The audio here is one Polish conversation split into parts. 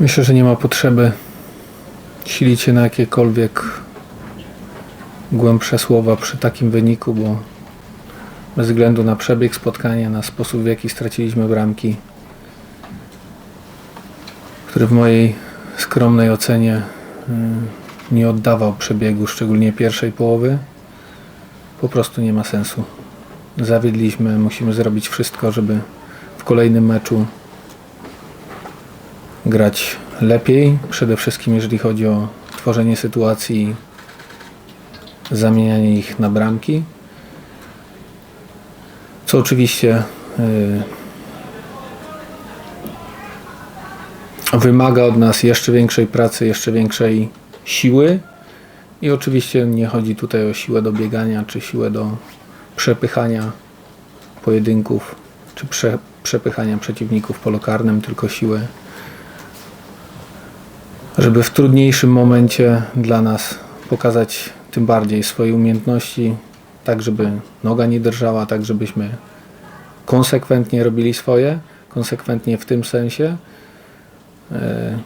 Myślę, że nie ma potrzeby silić się na jakiekolwiek głębsze słowa przy takim wyniku, bo bez względu na przebieg spotkania, na sposób w jaki straciliśmy bramki, który w mojej skromnej ocenie y, nie oddawał przebiegu, szczególnie pierwszej połowy, po prostu nie ma sensu. Zawiedliśmy, musimy zrobić wszystko, żeby w kolejnym meczu grać lepiej. Przede wszystkim jeżeli chodzi o tworzenie sytuacji, zamienianie ich na bramki. Co oczywiście y, wymaga od nas jeszcze większej pracy, jeszcze większej siły. I oczywiście nie chodzi tutaj o siłę do biegania, czy siłę do przepychania pojedynków, czy prze, przepychania przeciwników polo karnym, tylko siłę żeby w trudniejszym momencie dla nas pokazać tym bardziej swoje umiejętności, tak żeby noga nie drżała, tak żebyśmy konsekwentnie robili swoje, konsekwentnie w tym sensie e,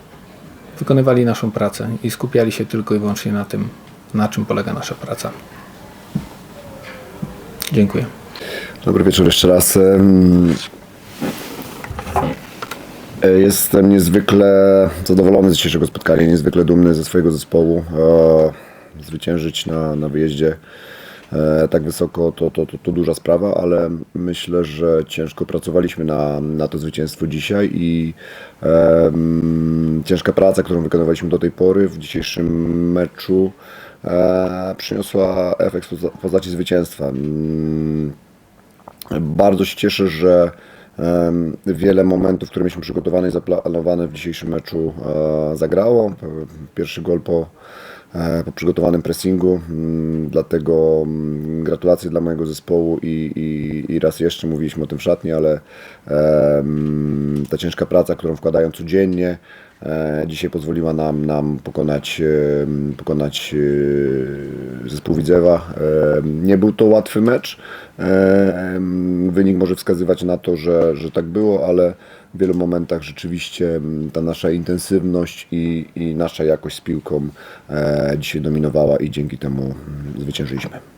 wykonywali naszą pracę i skupiali się tylko i wyłącznie na tym, na czym polega nasza praca. Dziękuję. Dobry wieczór jeszcze raz. E, Jestem niezwykle zadowolony z dzisiejszego spotkania, niezwykle dumny ze swojego zespołu. E, Zwyciężyć na, na wyjeździe e, tak wysoko to, to, to, to duża sprawa, ale myślę, że ciężko pracowaliśmy na, na to zwycięstwo dzisiaj i ciężka praca, którą wykonywaliśmy do tej pory w dzisiejszym meczu e, przyniosła efekt w postaci zwycięstwa. Mm, bardzo się cieszę, że wiele momentów, które mieliśmy przygotowane i zaplanowane w dzisiejszym meczu e, zagrało. Pierwszy gol po, e, po przygotowanym pressingu, mm, dlatego mm, gratulacje dla mojego zespołu i, i, i raz jeszcze mówiliśmy o tym w szatni, ale ta ciężka praca, którą wkładają codziennie, dzisiaj pozwoliła nam, nam pokonać, em, pokonać e, zespół Widzewa. Nie był to łatwy mecz. Wynik może wskazywać na to, że, że tak było, ale w wielu momentach rzeczywiście ta nasza intensywność i, i nasza jakość z piłką e, dzisiaj dominowała i dzięki temu zwyciężyliśmy.